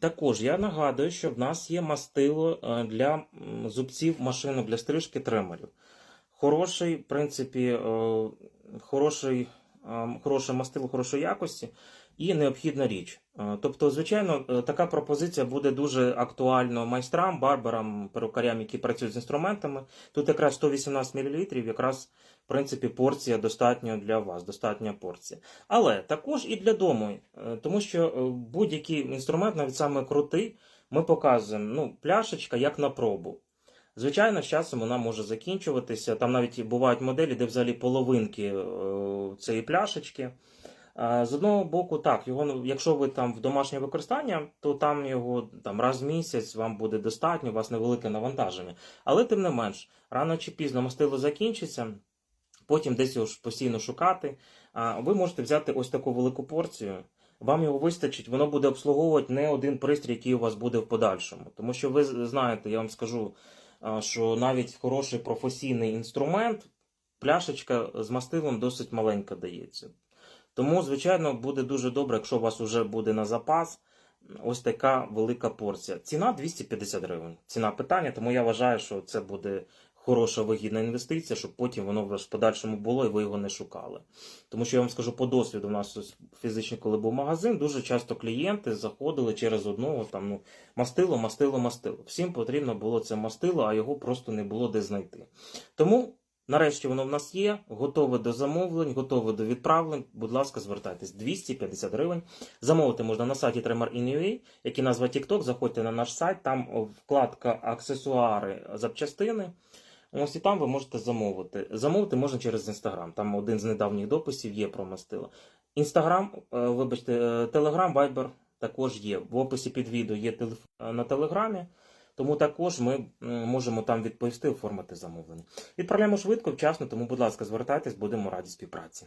Також я нагадую, що в нас є мастило е, для зубців машинок для стрижки тримерів. Хороший, в принципі, е, хороший, хороше мастило хорошої якості і необхідна річ. Е, Тобто, звичайно, е, така пропозиція буде дуже актуальна майстрам, барберам, перукарям, які працюють з інструментами. Тут якраз 118 мл, якраз в принципі порція достатньо для вас, достатня порція. Але також і для дому, е, тому що е, будь-який інструмент, навіть саме крутий, ми показуємо ну, пляшечка як на пробу. Звичайно, з часом вона може закінчуватися. Там навіть бувають моделі, де взагалі половинки е, цієї пляшечки. Е, З одного боку, так, його, ну, якщо ви там в домашнє використання, то там його там, раз в місяць вам буде достатньо, у вас невелике навантаження. Але тим не менш, рано чи пізно мастило закінчиться, потім десь його постійно шукати. А ви можете взяти ось таку велику порцію. Вам його вистачить, воно буде обслуговувати не один пристрій, який у вас буде в подальшому. Тому що ви знаєте, я вам скажу, що навіть хороший професійний інструмент, пляшечка з мастилом досить маленька дається. Тому, звичайно, буде дуже добре, якщо у вас вже буде на запас ось така велика порція. Ціна 250 гривень. Ціна питання, тому я вважаю, що це буде хороша вигідна інвестиція, щоб потім воно в подальшому було і ви його не шукали. Тому що я вам скажу по досвіду, у нас ось фізично, коли був магазин, дуже часто клієнти заходили через одного там ну мастило, мастило, мастило. Всім потрібно було це мастило, а його просто не було де знайти. Тому. Нарешті воно в нас є, готове до замовлень, готове до відправлень. Будь ласка, звертайтесь 250 гривень. Замовити можна на сайті Tremor.in.ua, який назва TikTok. Заходьте на наш сайт, там вкладка аксесуари запчастини. Ось і там ви можете замовити. Замовити можна через Інстаграм. Там один з недавніх дописів є про мастило. Інстаграм, е, вибачте, Телеграм, Вайбер також є. В описі під відео є телефон на Телеграмі. Тому також ми можемо там відповісти, оформити замовлення. Відправляємо швидко, вчасно, тому, будь ласка, звертайтесь, будемо раді співпраці.